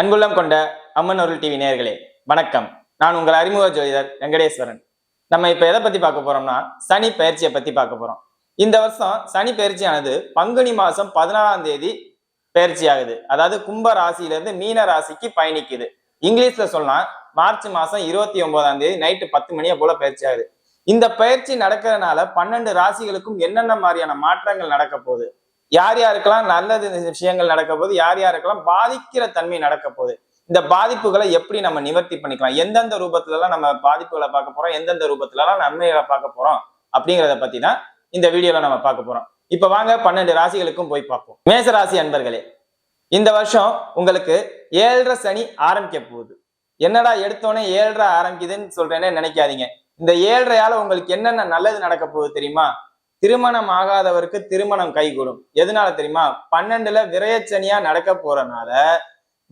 அன்புள்ளம் கொண்ட அம்மன் அருள் டிவி நேர்களே வணக்கம். நான் உங்கள் அறிமுக ஜோதிடர் வெங்கடேஸ்வரன். நம்ம இப்ப எதை பத்தி பார்க்க போறோம்னா சனி பயிற்சியை பத்தி பார்க்க போறோம். இந்த வருஷம் சனி பயிற்சியானது பங்குனி மாசம் பதினாலாம் தேதி பயிற்சி ஆகுது அதாவது கும்ப ராசியில இருந்து மீன ராசிக்கு பயணிக்குது. இங்கிலீஷ்ல சொன்னா மார்ச் மாசம் இருபத்தி ஒன்பதாம் தேதி நைட்டு பத்து மணியை போல பயிற்சி ஆகுது இந்த பயிற்சி நடக்கிறதுனால பன்னெண்டு ராசிகளுக்கும் என்னென்ன மாதிரியான மாற்றங்கள் நடக்க போகுது? யார் யாருக்கெல்லாம் நல்லது இந்த விஷயங்கள் நடக்க போகுது யார் யாருக்கெல்லாம் பாதிக்கிற தன்மை நடக்க போகுது இந்த பாதிப்புகளை எப்படி நம்ம நிவர்த்தி பண்ணிக்கலாம் எந்தெந்த ரூபத்துல எல்லாம் நம்ம பாதிப்புகளை பார்க்க போறோம் எந்தெந்த ரூபத்துல எல்லாம் நன்மைகளை பார்க்க போறோம் அப்படிங்கிறத பத்தி தான் இந்த வீடியோல நம்ம பார்க்க போறோம். இப்ப வாங்க பன்னெண்டு ராசிகளுக்கும் போய் பார்ப்போம். மேச ராசி அன்பர்களே இந்த வருஷம் உங்களுக்கு ஏழரை சனி ஆரம்பிக்க போகுது. என்னடா எடுத்தோடனே ஏழரை ஆரம்பிக்குதுன்னு சொல்றேனே நினைக்காதீங்க. இந்த ஏழரையால உங்களுக்கு என்னென்ன நல்லது நடக்க போகுது தெரியுமா? திருமணம் ஆகாதவருக்கு திருமணம் கைகூடும். எதனால தெரியுமா? பன்னெண்டுல விரயச்சனியா நடக்க போறனால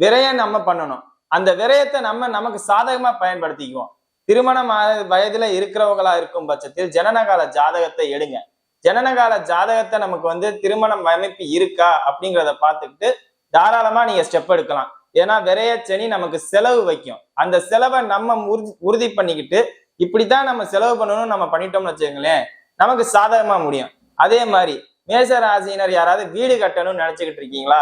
விரயம் நம்ம பண்ணணும். அந்த விரயத்தை நம்ம நமக்கு சாதகமா பயன்படுத்திக்குவோம். திருமணம் வயதுல இருக்கிறவங்களா இருக்கும் பட்சத்தில் ஜனனகால ஜாதகத்தை எடுங்க. ஜனனகால ஜாதகத்தை நமக்கு வந்து திருமணம் அமைப்பு இருக்கா அப்படிங்கிறத பார்த்துக்கிட்டு தாராளமா நீங்க ஸ்டெப் எடுக்கலாம். ஏன்னா விரயச்சனி நமக்கு செலவு வைக்கும். அந்த செலவை நம்ம உறுதி உறுதி பண்ணிக்கிட்டு இப்படித்தான் நம்ம செலவு பண்ணணும் நம்ம பண்ணிட்டோம்னு வச்சுக்கோங்களேன் நமக்கு சாதகமா முடியும். அதே மாதிரி மேச ராசியினர் யாராவது வீடு கட்டணும்னு நினைச்சுக்கிட்டு இருக்கீங்களா?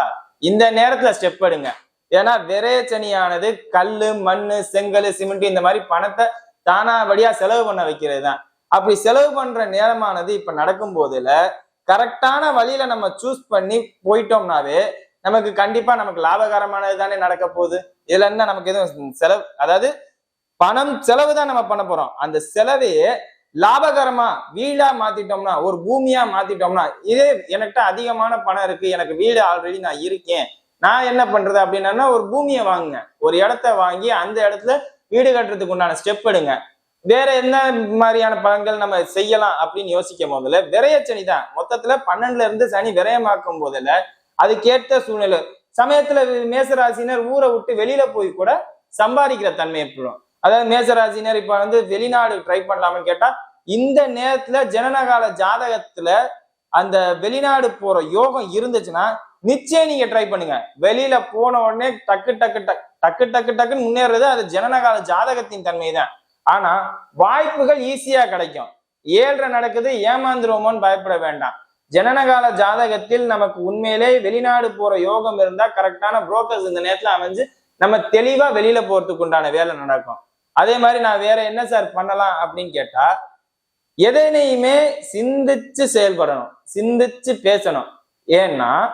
இந்த நேரத்துல ஸ்டெப் எடுங்க. ஏன்னா விரையச்சனியானது கல்லு மண்ணு செங்கல் சிமெண்ட் இந்த மாதிரி பணத்தை தானாபடியா செலவு பண்ண வைக்கிறது தான் அப்படி செலவு பண்ற நேரமானது இப்ப நடக்கும் போதுல கரெக்டான வழியில நம்ம சூஸ் பண்ணி போயிட்டோம்னாவே நமக்கு கண்டிப்பா நமக்கு லாபகரமானது தானே நடக்க போகுது. இதுல என்ன நமக்கு எதுவும் செலவு அதாவது பணம் செலவு தான் நம்ம பண்ண போறோம். அந்த செலவையே லாபகரமா வீடா மாத்திட்டோம்னா ஒரு பூமியா மாத்திட்டோம்னா இதே எனக்கிட்ட அதிகமான பணம் இருக்கு எனக்கு வீடு ஆல்ரெடி நான் இருக்கேன். நான் என்ன பண்றது அப்படின்னா ஒரு பூமியை வாங்குங்க. ஒரு இடத்த வாங்கி அந்த இடத்துல வீடு கட்டுறதுக்கு உண்டான ஸ்டெப் எடுங்க. வேற என்ன மாதிரியான பலன்கள் நம்ம செய்யலாம் அப்படின்னு யோசிக்கும் போதுல விரயச்சனி தான். மொத்தத்துல பன்னெண்டுல இருந்து சனி விரயமாக்கும் போதுல அதுக்கேற்ற சூழ்நிலை. சமயத்துல மேசராசினர் ஊரை விட்டு வெளியில போய் கூட சம்பாதிக்கிற தன்மை ஏற்படும் அதாவது மேசராசினர் இப்ப வந்து வெளிநாடு ட்ரை பண்ணலாம்னு கேட்டா இந்த நேரத்துல ஜனனகால ஜாதகத்துல அந்த வெளிநாடு போற யோகம் இருந்துச்சுன்னா நிச்சயம் நீங்க ட்ரை பண்ணுங்க. வெளியில போன உடனே டக்கு டக்கு டக் டக்கு டக்கு டக்குன்னு முன்னேறது அது ஜனனகால ஜாதகத்தின் தன்மை தான் ஆனா வாய்ப்புகள் ஈஸியா கிடைக்கும். ஏழரை நடக்குது ஏமாந்துருவோமோன்னு பயப்பட வேண்டாம். ஜனனகால ஜாதகத்தில் நமக்கு உண்மையிலே வெளிநாடு போற யோகம் இருந்தா கரெக்டான புரோக்கர்ஸ் இந்த நேரத்துல அமைஞ்சு நம்ம தெளிவா வெளியில போறதுக்கு உண்டான வேலை நடக்கும். அதே மாதிரி நான் வேற என்ன சார் பண்ணலாம் அப்படின்னு கேட்டா எதனையுமே சிந்திச்சு செயல்படணும் சிந்திச்சு பேசணும். ஏன்னா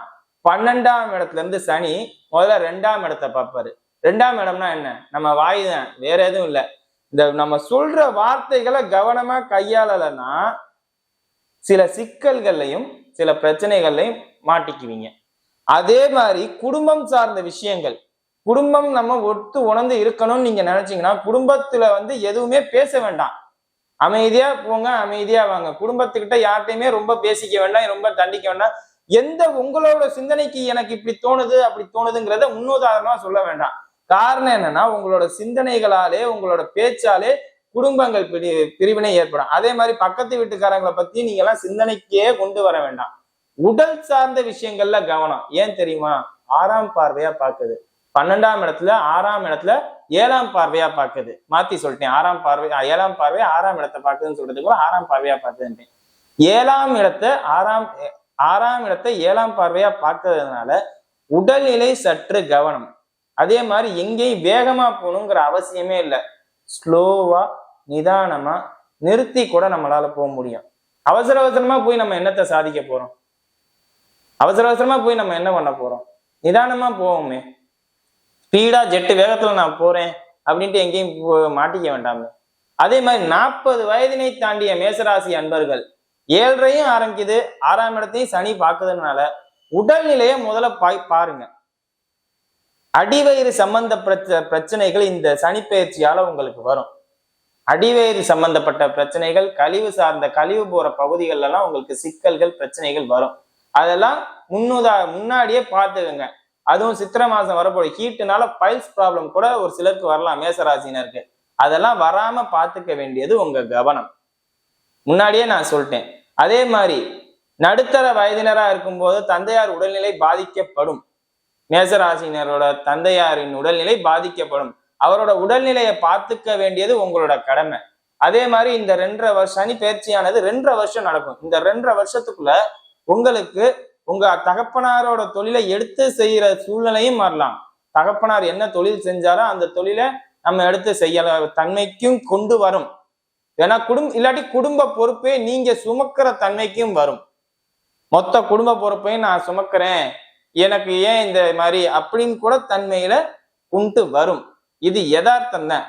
பன்னெண்டாம் இடத்துல இருந்து சனி முதல்ல ரெண்டாம் இடத்தை பார்ப்பாரு. ரெண்டாம் இடம்னா என்ன? நம்ம வாய் தான் வேற எதுவும் இல்லை. இந்த நம்ம சொல்ற வார்த்தைகளை கவனமா கையாளலைன்னா சில சிக்கல்கள்லையும் சில பிரச்சனைகள்லையும் மாட்டிக்குவீங்க. அதே மாதிரி குடும்பம் சார்ந்த விஷயங்கள். குடும்பம் நம்ம ஒத்து உணர்ந்து இருக்கணும்னு நீங்க நினைச்சீங்கன்னா குடும்பத்துல வந்து எதுவுமே பேச வேண்டாம். அமைதியாக போங்க அமைதியாக வாங்க. குடும்பத்துக்கிட்ட யார்கிட்டையுமே ரொம்ப பேசிக்க வேண்டாம் ரொம்ப தண்டிக்க வேண்டாம். எந்த உங்களோட சிந்தனைக்கு எனக்கு இப்படி தோணுது அப்படி தோணுதுங்கிறத முன்னுதாரணமா சொல்ல வேண்டாம். காரணம் என்னன்னா உங்களோட சிந்தனைகளாலே உங்களோட பேச்சாலே குடும்பங்கள் பிரி பிரிவினை ஏற்படும். அதே மாதிரி பக்கத்து வீட்டுக்காரங்களை பத்தி நீங்க எல்லாம் சிந்தனைக்கே கொண்டு வர வேண்டாம். உடல் சார்ந்த விஷயங்கள்ல கவனம். ஏன் தெரியுமா? ஆறாம் பார்வையா பார்க்குது. பன்னெண்டாம் இடத்துல ஆறாம் இடத்துல ஏழாம் பார்வையா பார்க்குது. மாத்தி சொல்லிட்டேன் ஆறாம் பார்வை ஏழாம் பார்வை ஆறாம் இடத்தை பாக்குதுன்னு சொல்றதுக்கு கூட ஆறாம் பார்வையா பாக்குதுன்ட்டேன் ஏழாம் இடத்தை ஆறாம் ஆறாம் இடத்தை ஏழாம் பார்வையா பார்க்கறதுனால உடல்நிலை சற்று கவனம். அதே மாதிரி எங்கேயும் வேகமா போகணுங்கிற அவசியமே இல்லை. ஸ்லோவா நிதானமா நிறுத்தி கூட நம்மளால போக முடியும். அவசர அவசரமா போய் நம்ம என்னத்தை சாதிக்க போறோம். அவசர அவசரமா போய் நம்ம என்ன பண்ண போறோம்? நிதானமா போவோமே. ஸ்பீடா ஜெட்டு வேகத்துல நான் போறேன் அப்படின்ட்டு எங்கேயும் போ- மாட்டிக்க வேண்டாமே. அதே மாதிரி நாற்பது வயதினை தாண்டிய மேசராசி அன்பர்கள் ஏழரையும் ஆரம்பிக்குது ஆறாம் இடத்தையும் சனி பார்க்குதுனால உடல்நிலையை முதல்ல பாய் பாருங்க. அடிவயிறு சம்பந்த பிரச்ச- பிரச்சனைகள் இந்த சனிப்பெயர்ச்சியால உங்களுக்கு வரும். அடிவயிறு சம்பந்தப்பட்ட பிரச்சனைகள் கழிவு சார்ந்த கழிவு போற பகுதிகள்ல எல்லாம் உங்களுக்கு சிக்கல்கள் பிரச்சனைகள் வரும். அதெல்லாம் முன்னுதா முன்னாடியே பார்த்துக்கோங்க. அதுவும் சித்திரை மாசம் வரப்போகுது ஹீட்டுனால பைல்ஸ் ப்ராப்ளம் கூட ஒரு சிலருக்கு வரலாம் மேசராசினருக்கு. அதெல்லாம் வராம பார்த்துக்க வேண்டியது உங்க கவனம். முன்னாடியே நான் சொல்லிட்டேன். அதே மாதிரி நடுத்தர வயதினரா இருக்கும்போது தந்தையார் உடல்நிலை பாதிக்கப்படும். மேசராசினரோட தந்தையாரின் உடல்நிலை பாதிக்கப்படும். அவரோட உடல்நிலையை பார்த்துக்க வேண்டியது உங்களோட கடமை. அதே மாதிரி இந்த ரெண்டரை வருஷம் சனி பயிற்சியானது ரெண்டரை வருஷம் நடக்கும். இந்த ரெண்டரை வருஷத்துக்குள்ள உங்களுக்கு உங்க தகப்பனாரோட தொழிலை எடுத்து செய்யற சூழ்நிலையும் மாறலாம். தகப்பனார் என்ன தொழில் செஞ்சாரோ அந்த தொழிலை நம்ம எடுத்து செய்யல தன்மைக்கும் கொண்டு வரும். ஏன்னா குடும்ப இல்லாட்டி குடும்ப பொறுப்பே நீங்க சுமக்கிற தன்மைக்கும் வரும். மொத்த குடும்ப பொறுப்பையும் நான் சுமக்கிறேன். எனக்கு ஏன் இந்த மாதிரி அப்படின்னு கூட தன்மையில கொண்டு வரும். இது யதார்த்தம் தான்.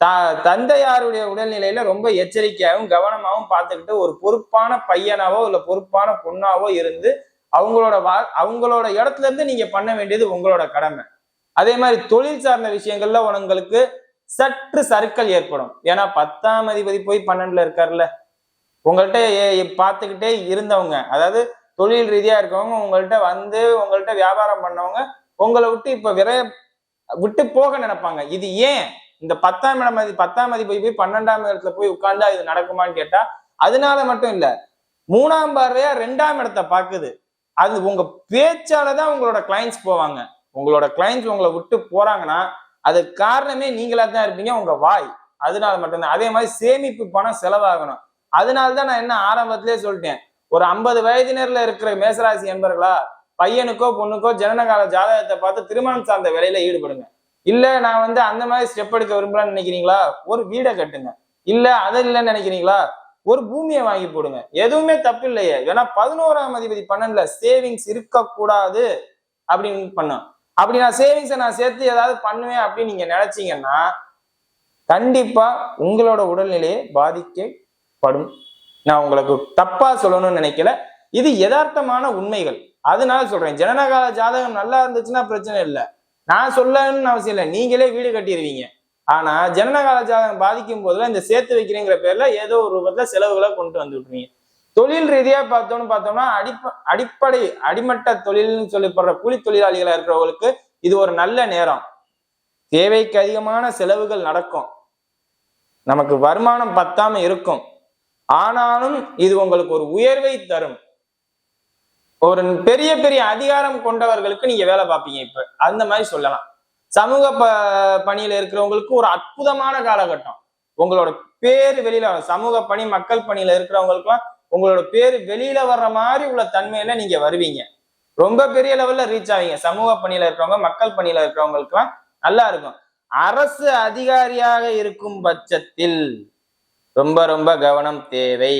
த தந்தையாருடைய உடல்நிலையில ரொம்ப எச்சரிக்கையாகவும் கவனமாகவும் பார்த்துக்கிட்டு ஒரு பொறுப்பான பையனாவோ இல்ல பொறுப்பான பொண்ணாவோ இருந்து அவங்களோட வா அவங்களோட இடத்துல இருந்து நீங்க பண்ண வேண்டியது உங்களோட கடமை. அதே மாதிரி தொழில் சார்ந்த விஷயங்கள்ல உங்களுக்கு சற்று சறுக்கல் ஏற்படும். ஏன்னா பத்தாம் அதிபதி போய் பன்னெண்டுல இருக்காருல்ல உங்கள்கிட்ட ஏ- பார்த்துக்கிட்டே இருந்தவங்க அதாவது தொழில் ரீதியா இருக்கவங்க உங்கள்கிட்ட வந்து உங்கள்கிட்ட வியாபாரம் பண்ணவங்க உங்களை விட்டு இப்ப விரைய விட்டு போக நினைப்பாங்க. இது ஏன்? இந்த பத்தாம் இடம் மதி பத்தாம் அதிபதி போய் பன்னெண்டாம் இடத்துல போய் உட்கார்ந்தா இது நடக்குமான்னு கேட்டா அதனால மட்டும் இல்ல. மூணாம் பார்வையா ரெண்டாம் இடத்தை பாக்குது அது உங்க பேச்சாலதான் உங்களோட கிளைண்ட்ஸ் போவாங்க. உங்களோட கிளைண்ட்ஸ் உங்களை விட்டு போறாங்கன்னா அதுக்கு காரணமே நீங்களா தான் இருப்பீங்க உங்க வாய். அதனால மட்டும்தான். அதே மாதிரி சேமிப்பு பணம் செலவாகணும். அதனால தான் நான் என்ன ஆரம்பத்திலே சொல்லிட்டேன். ஒரு ஐம்பது வயதினர்ல இருக்கிற மேசராசி என்பர்களா பையனுக்கோ பொண்ணுக்கோ ஜனனகால ஜாதகத்தை பார்த்து திருமணம் சார்ந்த வேலையில ஈடுபடுங்க. இல்ல நான் வந்து அந்த மாதிரி ஸ்டெப் எடுக்க விரும்பலாம்னு நினைக்கிறீங்களா? ஒரு வீடை கட்டுங்க. இல்ல அது இல்லைன்னு நினைக்கிறீங்களா? ஒரு பூமியை வாங்கி போடுங்க. எதுவுமே தப்பு இல்லையே ஏன்னா பதினோராம் அதிபதி பன்னெண்டுல சேவிங்ஸ் இருக்கக்கூடாது அப்படின்னு பண்ணும் அப்படி நான் சேவிங்ஸை நான் சேர்த்து ஏதாவது பண்ணுவேன் அப்படின்னு நீங்க நினைச்சீங்கன்னா கண்டிப்பா உங்களோட உடல்நிலையை பாதிக்கப்படும். நான் உங்களுக்கு தப்பா சொல்லணும்னு நினைக்கல. இது யதார்த்தமான உண்மைகள். அதனால சொல்றேன். ஜனனகால ஜாதகம் நல்லா இருந்துச்சுன்னா பிரச்சனை இல்லை. நான் சொல்லணும்னு அவசியம் இல்லை. நீங்களே வீடு கட்டிடுவீங்க ஆனா ஜனனகால ஜாதகம் பாதிக்கும் போதுல இந்த சேர்த்து வைக்கிறேங்கிற பேர்ல ஏதோ ஒரு ரூபத்துல செலவுகளை கொண்டு வந்து விட்டுருவீங்க தொழில் ரீதியா பார்த்தோம்னு பார்த்தோம்னா அடிப்ப அடிப்படை அடிமட்ட தொழில்னு சொல்லப்படுற கூலி தொழிலாளிகளா இருக்கிறவங்களுக்கு இது ஒரு நல்ல நேரம். தேவைக்கு அதிகமான செலவுகள் நடக்கும். நமக்கு வருமானம் பத்தாம இருக்கும். ஆனாலும் இது உங்களுக்கு ஒரு உயர்வை தரும். ஒரு பெரிய பெரிய அதிகாரம் கொண்டவர்களுக்கு நீங்க வேலை பார்ப்பீங்க இப்ப. அந்த மாதிரி சொல்லலாம். சமூக ப பணியில இருக்கிறவங்களுக்கு ஒரு அற்புதமான காலகட்டம். உங்களோட பேர் வெளியில சமூக பணி மக்கள் பணியில இருக்கிறவங்களுக்குலாம் உங்களோட பேர் வெளியில வர்ற மாதிரி உள்ள தன்மையில நீங்க வருவீங்க. ரொம்ப பெரிய லெவல்ல ரீச் ஆவீங்க. சமூக பணியில இருக்கிறவங்க மக்கள் பணியில இருக்கிறவங்களுக்குலாம் நல்லா இருக்கும். அரசு அதிகாரியாக இருக்கும் பட்சத்தில் ரொம்ப ரொம்ப கவனம் தேவை.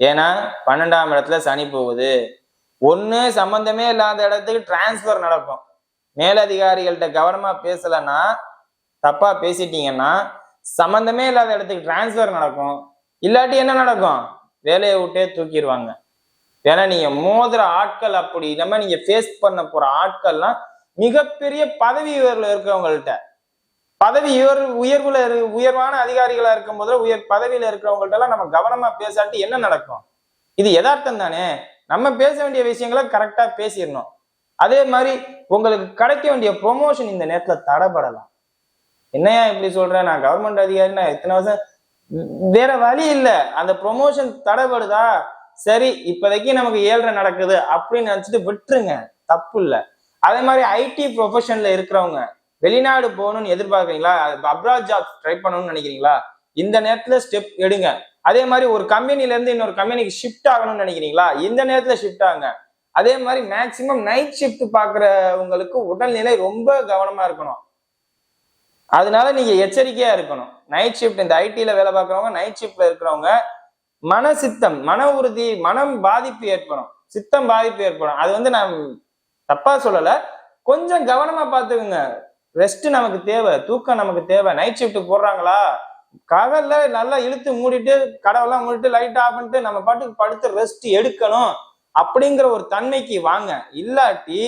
ஏன்னா பன்னெண்டாம் இடத்துல சனி போகுது. ஒன்று சம்பந்தமே இல்லாத இடத்துக்கு டிரான்ஸ்ஃபர் நடக்கும். மேலதிகாரிகள்கிட்ட கவனமா பேசலைன்னா தப்பா பேசிட்டீங்கன்னா சம்மந்தமே இல்லாத இடத்துக்கு டிரான்ஸ்ஃபர் நடக்கும். இல்லாட்டி என்ன நடக்கும்? வேலையை விட்டே தூக்கிடுவாங்க. ஏன்னா நீங்க மோதுற ஆட்கள் அப்படி இல்லாம நீங்க ஃபேஸ் பண்ண போற ஆட்கள்லாம் மிகப்பெரிய பதவி உயர்வுல இருக்கிறவங்கள்ட்ட. பதவி உயர் உயர்வுல உயர்வான அதிகாரிகளா இருக்கும் போது உயர் பதவியில இருக்கிறவங்கள்ட்ட எல்லாம் நம்ம கவனமா பேசாட்டி என்ன நடக்கும்? இது யதார்த்தம் தானே? நம்ம பேச வேண்டிய விஷயங்களை கரெக்டா பேசிடணும். அதே மாதிரி உங்களுக்கு கிடைக்க வேண்டிய ப்ரொமோஷன் இந்த நேரத்தில் தடைபடலாம். என்னையா இப்படி சொல்றேன்? நான் கவர்மெண்ட் அதிகாரி நான் எத்தனை வருஷம்? வேற வழி இல்லை. அந்த ப்ரொமோஷன் தடைபடுதா? சரி இப்போதைக்கு நமக்கு ஏழ்ரை நடக்குது அப்படின்னு நினச்சிட்டு விட்டுருங்க. தப்பு இல்லை. அதே மாதிரி ஐடி ப்ரொஃபஷன்ல இருக்கிறவங்க வெளிநாடு போகணும்னு எதிர்பார்க்குறீங்களா? அப்ராட் ஜாப் ட்ரை பண்ணணும்னு நினைக்கிறீங்களா? இந்த நேரத்தில் ஸ்டெப் எடுங்க. அதே மாதிரி ஒரு கம்பெனிலேருந்து இன்னொரு கம்பெனிக்கு ஷிஃப்ட் ஆகணும்னு நினைக்கிறீங்களா? இந்த நேரத்தில் ஷிஃப்ட் ஆகுங்க அதே மாதிரி மேக்சிமம் நைட் ஷிஃப்ட் பாக்குறவங்களுக்கு உடல்நிலை ரொம்ப கவனமா இருக்கணும். அதனால நீங்க எச்சரிக்கையா இருக்கணும். நைட் ஷிஃப்ட் இந்த ஐடில வேலை பார்க்குறவங்க நைட் ஷிஃப்ட்ல இருக்கிறவங்க மன சித்தம் மன உறுதி மனம் பாதிப்பு ஏற்படும். சித்தம் பாதிப்பு ஏற்படும். அது வந்து நான் தப்பா சொல்லல. கொஞ்சம் கவனமா பார்த்துக்குங்க. ரெஸ்ட் நமக்கு தேவை தூக்கம் நமக்கு தேவை. நைட் ஷிஃப்ட் போடுறாங்களா? பகல்ல நல்லா இழுத்து மூடிட்டு கடவுளாம் மூடிட்டு லைட் ஆஃப் பண்ணிட்டு நம்ம பாட்டுக்கு படுத்து ரெஸ்ட் எடுக்கணும். அப்படிங்கிற ஒரு தன்மைக்கு வாங்க. இல்லாட்டி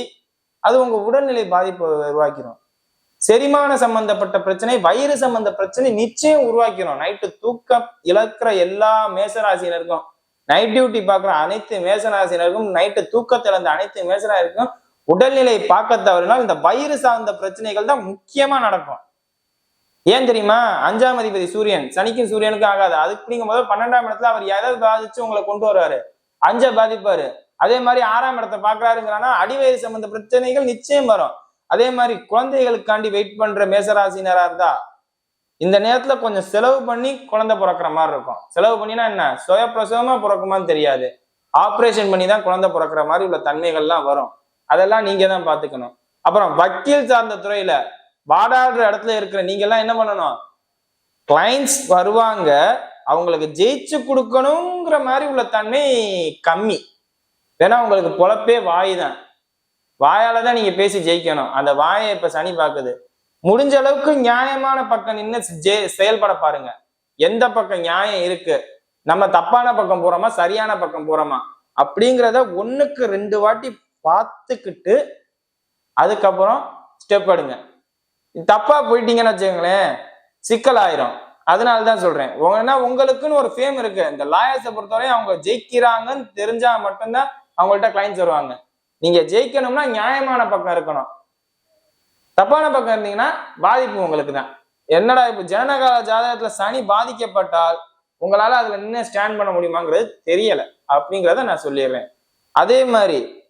அது உங்க உடல்நிலை பாதிப்பை உருவாக்கிடும் செரிமான சம்பந்தப்பட்ட பிரச்சனை வயிறு சம்பந்த பிரச்சனை நிச்சயம் உருவாக்கிடும் நைட்டு தூக்கம் இழக்கிற எல்லா மேசராசினருக்கும் நைட் டியூட்டி பார்க்குற அனைத்து மேசராசினருக்கும் நைட்டு தூக்கத்தை இழந்த அனைத்து மேசராசினருக்கும் உடல்நிலை பார்க்க தவறினால் இந்த வயிறு சார்ந்த பிரச்சனைகள் தான் முக்கியமா நடக்கும். ஏன் தெரியுமா? அஞ்சாம் அதிபதி சூரியன் சனிக்கும் சூரியனுக்கும் ஆகாது. அதுக்கு நீங்க முதல் பன்னெண்டாம் இடத்துல அவர் எதை பாதிச்சு உங்களை கொண்டு வருவாரு. அஞ்ச பாதிப்பாரு. அதே மாதிரி ஆறாம் இடத்தை பாக்குறாருங்கிறானா அடிவயிறு சம்பந்த பிரச்சனைகள் நிச்சயம் வரும். அதே மாதிரி குழந்தைகளுக்காண்டி வெயிட் பண்ற மேசராசினரா இருந்தா இந்த நேரத்துல கொஞ்சம் செலவு பண்ணி குழந்தை பிறக்கிற மாதிரி இருக்கும். செலவு பண்ணினா என்ன? சுயப்பிரசவமா பிறக்குமான்னு தெரியாது. ஆப்ரேஷன் பண்ணி தான் குழந்தை பிறக்கிற மாதிரி உள்ள தன்மைகள்லாம் வரும். அதெல்லாம் நீங்க தான் பாத்துக்கணும் அப்புறம் வக்கீல் சார்ந்த துறையில வாடாடுற இடத்துல இருக்கிற நீங்க எல்லாம் என்ன பண்ணணும்? கிளைண்ட்ஸ் வருவாங்க. அவங்களுக்கு ஜெயிச்சு கொடுக்கணுங்கிற மாதிரி உள்ள தன்மை கம்மி. ஏன்னா உங்களுக்கு பொழப்பே வாய் தான். வாயால தான் நீங்க பேசி ஜெயிக்கணும். அந்த வாயை இப்ப சனி பாக்குது முடிஞ்ச அளவுக்கு நியாயமான பக்கம் நின்று ஜெ- செயல்பட பாருங்க. எந்த பக்கம் நியாயம் இருக்கு? நம்ம தப்பான பக்கம் போறோமா? சரியான பக்கம் போறோமா? அப்படிங்கிறத ஒண்ணுக்கு ரெண்டு வாட்டி பார்த்துக்கிட்டு அதுக்கப்புறம் ஸ்டெப் எடுங்க. தப்பா போயிட்டீங்கன்னு வச்சுக்கோங்களேன் சிக்கல் ஆயிரும் அதனால தான் சொல்றேன். உங்க- ஏன்னா உங்களுக்குன்னு ஒரு ஃபேம் இருக்கு. இந்த லாயர்ஸை பொறுத்தவரையும் அவங்க ஜெயிக்கிறாங்கன்னு தெரிஞ்சா மட்டும்தான் அவங்கள்ட்ட கிளைண்ட்ஸ் வருவாங்க. நீங்க ஜெயிக்கணும்னா நியாயமான பக்கம் இருக்கணும். தப்பான பக்கம் இருந்தீங்கன்னா பாதிப்பு உங்களுக்கு தான் என்னடா இப்ப ஜனனகால ஜாதகத்துல சனி பாதிக்கப்பட்டால் உங்களால அதுல நின்று ஸ்டாண்ட் பண்ண முடியுமாங்கிறது தெரியல அப்படிங்கிறத நான் சொல்லிடுறேன். அதே மாதிரி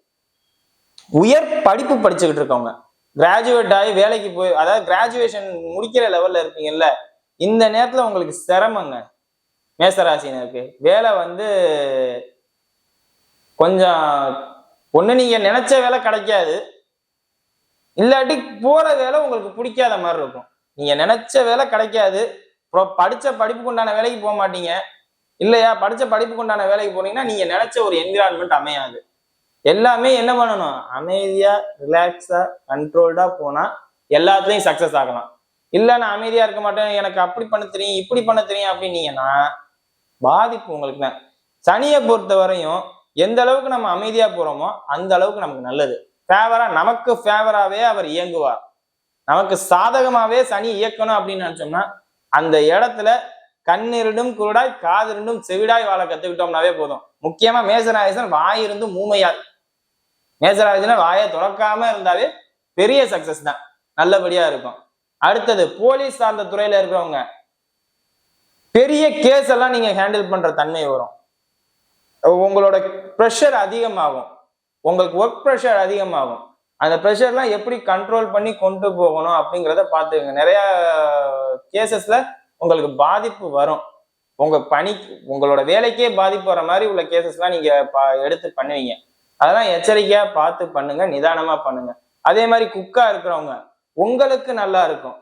உயர் படிப்பு படிச்சுக்கிட்டு இருக்கவங்க. கிராஜுவேட் ஆகி வேலைக்கு போய் அதாவது கிராஜுவேஷன் முடிக்கிற லெவல்ல இருப்பீங்கல்ல இந்த நேரத்துல உங்களுக்கு சிரமங்க. மேசராசினருக்கு வேலை வந்து கொஞ்சம் ஒண்ணு நீங்க நினைச்ச வேலை கிடைக்காது. இல்லாட்டி போற வேலை உங்களுக்கு பிடிக்காத மாதிரி இருக்கும். நீங்க நினைச்ச வேலை கிடைக்காது. அப்புறம் படிச்ச படிப்புக்கு உண்டான வேலைக்கு போக மாட்டீங்க. இல்லையா? படிச்ச படிப்புக்கு உண்டான வேலைக்கு போனீங்கன்னா நீங்க நினைச்ச ஒரு என்விரான்மெண்ட் அமையாது. எல்லாமே என்ன பண்ணணும்? அமைதியா ரிலாக்ஸா கண்ட்ரோல்டா போனா எல்லாத்துலயும் சக்சஸ் ஆகலாம். இல்ல நான் அமைதியா இருக்க மாட்டேன். எனக்கு அப்படி பண்ண தெரியும் இப்படி பண்ண தெரியும் அப்படின்னீங்கன்னா பாதிப்பு உங்களுக்கு தான். சனியை பொறுத்த வரையும் எந்த அளவுக்கு நம்ம அமைதியா போறோமோ அந்த அளவுக்கு நமக்கு நல்லது. ஃபேவரா நமக்கு ஃபேவராகவே அவர் இயங்குவார். நமக்கு சாதகமாகவே சனி இயக்கணும் அப்படின்னு நினச்சோம்னா அந்த இடத்துல கண்ணிரண்டும் குருடாய் காதிரண்டும் செவிடாய் வாழ கத்துக்கிட்டோம்னாவே போதும். முக்கியமா மேசராயசன் வாய் மூமையார் மூமையால். மேசராயசன் வாயை துறக்காம இருந்தாவே பெரிய சக்சஸ் தான். நல்லபடியா இருக்கும். அடுத்தது போலீஸ் சார்ந்த துறையில இருக்கிறவங்க. பெரிய கேஸ் எல்லாம் நீங்க ஹேண்டில் பண்ற தன்மை வரும். உங்களோட ப்ரெஷர் அதிகமாகும். உங்களுக்கு ஒர்க் ப்ரெஷர் அதிகமாகும். அந்த ப்ரெஷர்லாம் எப்படி கண்ட்ரோல் பண்ணி கொண்டு போகணும் அப்படிங்கிறத பார்த்துக்கங்க. நிறைய கேசஸ்ல உங்களுக்கு பாதிப்பு வரும். உங்க பணி உங்களோட வேலைக்கே பாதிப்பு வர மாதிரி உள்ள கேசஸ்லாம் நீங்க எடுத்து பண்ணுவீங்க. அதெல்லாம் எச்சரிக்கையா பார்த்து பண்ணுங்க நிதானமா பண்ணுங்க. அதே மாதிரி குக்கா இருக்கிறவங்க உங்களுக்கு நல்லா இருக்கும்.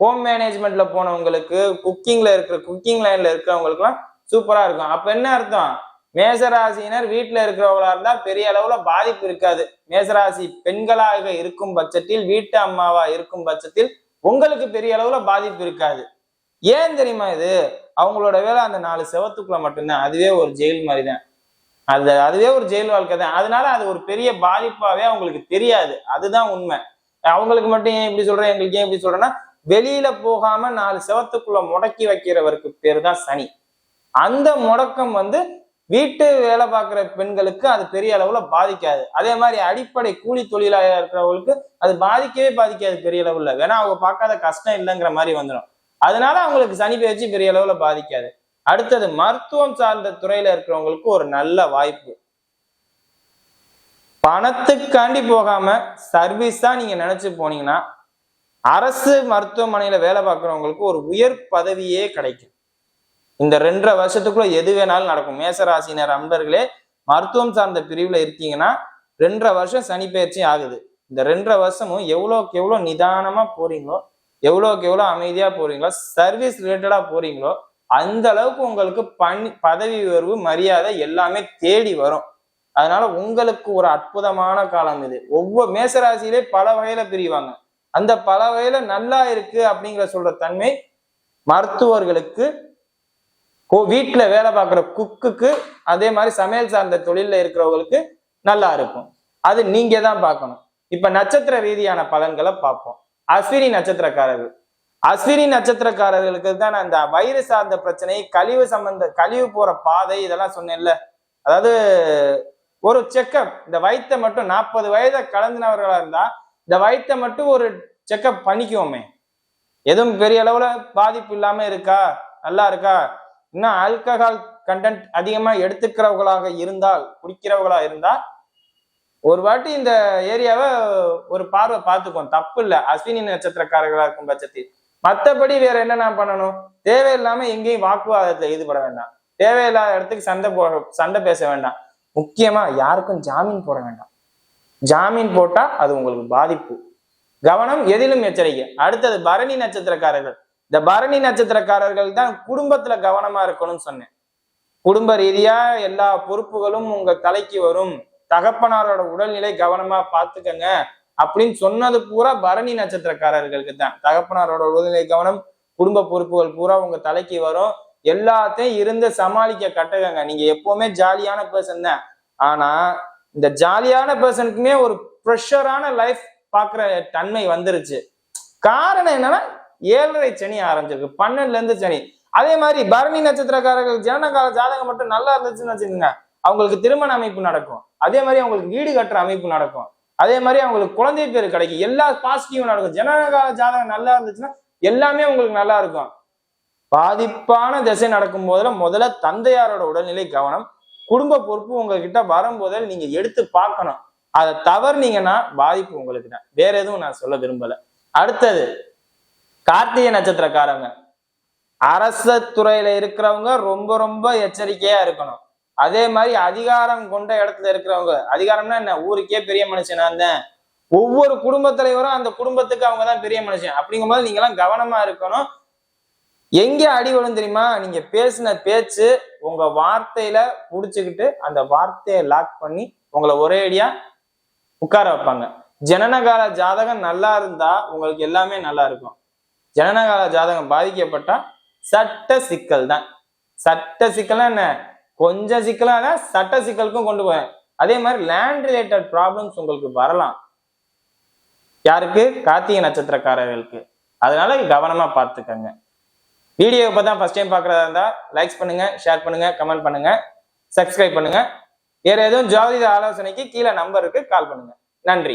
ஹோம் மேனேஜ்மெண்ட்ல போனவங்களுக்கு குக்கிங்ல இருக்கிற குக்கிங் லைன்ல இருக்கிறவங்களுக்குலாம் சூப்பரா இருக்கும். அப்ப என்ன அர்த்தம்? மேசராசினர் வீட்டுல இருக்கிறவங்களா இருந்தா பெரிய அளவுல பாதிப்பு இருக்காது. மேசராசி பெண்களாக இருக்கும் பட்சத்தில் வீட்டு அம்மாவா இருக்கும் பட்சத்தில் உங்களுக்கு பெரிய அளவுல பாதிப்பு இருக்காது. ஏன் தெரியுமா இது? அவங்களோட வேலை அந்த நாலு செவத்துக்குள்ள மட்டும்தான். அதுவே ஒரு ஜெயில் மாதிரி தான் அது அதுவே ஒரு ஜெயில் வாழ்க்கை தான் அதனால அது ஒரு பெரிய பாதிப்பாவே அவங்களுக்கு தெரியாது. அதுதான் உண்மை. அவங்களுக்கு மட்டும் ஏன் இப்படி சொல்றேன்? எங்களுக்கு ஏன் இப்படி சொல்றேன்னா வெளியில போகாம நாலு செவத்துக்குள்ள முடக்கி வைக்கிறவருக்கு பேர் தான் சனி. அந்த முடக்கம் வந்து வீட்டு வேலை பார்க்குற பெண்களுக்கு அது பெரிய அளவுல பாதிக்காது. அதே மாதிரி அடிப்படை கூலி தொழிலாளர் இருக்கிறவங்களுக்கு அது பாதிக்கவே பாதிக்காது பெரிய அளவுல. வேணா அவங்க பார்க்காத கஷ்டம் இல்லைங்கிற மாதிரி வந்துடும் அதனால அவங்களுக்கு சனி பயிற்சி பெரிய அளவுல பாதிக்காது. அடுத்தது மருத்துவம் சார்ந்த துறையில இருக்கிறவங்களுக்கு ஒரு நல்ல வாய்ப்பு. பணத்துக்காண்டி போகாம சர்வீஸா நீங்க நினைச்சு போனீங்கன்னா அரசு மருத்துவமனையில வேலை பார்க்குறவங்களுக்கு ஒரு உயர் பதவியே கிடைக்கும். இந்த ரெண்டரை வருஷத்துக்குள்ள எது வேணாலும் நடக்கும். மேசராசினர் அன்பர்களே மருத்துவம் சார்ந்த பிரிவுல இருக்கீங்கன்னா ரெண்டரை வருஷம் சனி பயிற்சி ஆகுது. இந்த ரெண்டரை வருஷமும் எவ்வளோக்கு எவ்வளோ நிதானமா போறீங்களோ எவ்வளோக்கு எவ்வளோ அமைதியா போறீங்களோ சர்வீஸ் ரிலேட்டடா போறீங்களோ அந்த அளவுக்கு உங்களுக்கு பணி பதவி உயர்வு மரியாதை எல்லாமே தேடி வரும். அதனால உங்களுக்கு ஒரு அற்புதமான காலம் இது. ஒவ்வொரு மேசராசியிலே பல வகையில பிரிவாங்க. அந்த பல வகையில நல்லா இருக்கு அப்படிங்கிற சொல்ற தன்மை மருத்துவர்களுக்கு வீட்டுல வேலை பார்க்குற குக்குக்கு அதே மாதிரி சமையல் சார்ந்த தொழில்ல இருக்கிறவங்களுக்கு நல்லா இருக்கும். அது நீங்க தான் பார்க்கணும். இப்ப நட்சத்திர ரீதியான பலன்களை பார்ப்போம். அஸ்வினி நட்சத்திரக்காரர்கள். அஸ்வினி நட்சத்திரக்காரர்களுக்கு தான் அந்த வயிறு சார்ந்த பிரச்சனை கழிவு சம்பந்த கழிவு போற பாதை இதெல்லாம் சொன்னேன்ல. அதாவது ஒரு செக்கப் இந்த வயித்தை மட்டும் நாற்பது வயதை கலந்தினவர்களா இருந்தா இந்த வயித்தை மட்டும் ஒரு செக்கப் பண்ணிக்குவோமே. எதுவும் பெரிய அளவுல பாதிப்பு இல்லாம இருக்கா? நல்லா இருக்கா? இன்னும் ஆல்கஹால் கண்டென்ட் அதிகமா எடுத்துக்கிறவங்களாக இருந்தால் குடிக்கிறவங்களா இருந்தா ஒரு வாட்டி இந்த ஏரியாவை ஒரு பார்வை பார்த்துக்குவோம். தப்பு இல்ல. அஸ்வினி நட்சத்திரக்காரர்களா இருக்கும் பட்சத்தில். மத்தபடி வேற என்ன நான் பண்ணணும்? தேவையில்லாம எங்கேயும் வாக்குவாதத்துல ஈடுபட வேண்டாம். தேவையில்லாத இடத்துக்கு சண்டை போ சண்டை பேச வேண்டாம். முக்கியமா யாருக்கும் ஜாமீன் போட வேண்டாம். ஜாமீன் போட்டா அது உங்களுக்கு பாதிப்பு. கவனம் எதிலும் எச்சரிக்கை. அடுத்தது பரணி நட்சத்திரக்காரர்கள். இந்த பரணி நட்சத்திரக்காரர்கள் தான் குடும்பத்துல கவனமா இருக்கணும்னு சொன்னேன். குடும்ப ரீதியா எல்லா பொறுப்புகளும் உங்க தலைக்கு வரும். தகப்பனாரோட உடல்நிலை கவனமா பாத்துக்கங்க அப்படின்னு சொன்னது பூரா பரணி நட்சத்திரக்காரர்களுக்கு தான். தகப்பனாரோட உடல்நிலை கவனம் குடும்ப பொறுப்புகள் பூரா உங்க தலைக்கு வரும். எல்லாத்தையும் இருந்து சமாளிக்க கட்டுக்கங்க நீங்க எப்பவுமே ஜாலியான பர்சன் தான். ஆனா இந்த ஜாலியான பர்சனுக்குமே ஒரு ப்ரெஷரான லைஃப் பாக்குற தன்மை வந்துருச்சு. காரணம் என்னன்னா ஏழரை சனி ஆரம்பிச்சிருக்கு. பன்னெண்டுல இருந்து சனி. அதே மாதிரி பரணி நட்சத்திரக்காரர்கள் ஜனனகால ஜாதகம் மட்டும் நல்லா இருந்துச்சுன்னு வச்சுக்கோங்க. அவங்களுக்கு திருமண அமைப்பு நடக்கும். அதே மாதிரி அவங்களுக்கு வீடு கட்டுற அமைப்பு நடக்கும். அதே மாதிரி அவங்களுக்கு குழந்தை பேர் கிடைக்கும். எல்லா பாசிட்டிவும் நடக்கும். ஜனனகால ஜாதகம் நல்லா இருந்துச்சுன்னா எல்லாமே உங்களுக்கு நல்லா இருக்கும். பாதிப்பான திசை நடக்கும் போதுல முதல்ல தந்தையாரோட உடல்நிலை கவனம் குடும்ப பொறுப்பு உங்ககிட்ட வரும்போதே நீங்க எடுத்து பார்க்கணும். அதை தவறுனீங்கன்னா பாதிப்பு உங்களுக்கு தான் வேற எதுவும் நான் சொல்ல விரும்பல. அடுத்தது கார்த்திகை நட்சத்திரக்காரங்க. அரச துறையில இருக்கிறவங்க ரொம்ப ரொம்ப எச்சரிக்கையா இருக்கணும். அதே மாதிரி அதிகாரம் கொண்ட இடத்துல இருக்கிறவங்க. அதிகாரம்னா என்ன? ஊருக்கே பெரிய மனுஷனா இருந்தேன் ஒவ்வொரு குடும்ப தலைவரும் அந்த குடும்பத்துக்கு அவங்க தான் பெரிய மனுஷன். அப்படிங்கும்போது நீங்க எல்லாம் கவனமா இருக்கணும். எங்கே அடி விழும் தெரியுமா? நீங்க பேசின பேச்சு உங்க வார்த்தையில முடிச்சுக்கிட்டு அந்த வார்த்தையை லாக் பண்ணி உங்களை ஒரே அடியா உட்கார வைப்பாங்க. ஜனனகால ஜாதகம் நல்லா இருந்தா உங்களுக்கு எல்லாமே நல்லா இருக்கும். ஜனனகால ஜாதகம் பாதிக்கப்பட்டா சட்ட சிக்கல் தான். சட்ட சிக்கல்னா என்ன? கொஞ்சம் சிக்கலாக சட்ட சிக்கலுக்கும் கொண்டு போவேன். அதே மாதிரி லேண்ட் ரிலேட்டட் ப்ராப்ளம்ஸ் உங்களுக்கு வரலாம். யாருக்கு? கார்த்திகை நட்சத்திரக்காரர்களுக்கு. அதனால கவனமா பார்த்துக்கங்க. வீடியோ இப்போ தான் ஃபர்ஸ்ட் டைம் பார்க்குறதா இருந்தால் லைக்ஸ் பண்ணுங்கள் ஷேர் பண்ணுங்கள் கமெண்ட் பண்ணுங்கள் சப்ஸ்கிரைப் பண்ணுங்கள் வேறு எதுவும் ஜோதிட ஆலோசனைக்கு கீழே நம்பருக்கு கால் பண்ணுங்கள் நன்றி.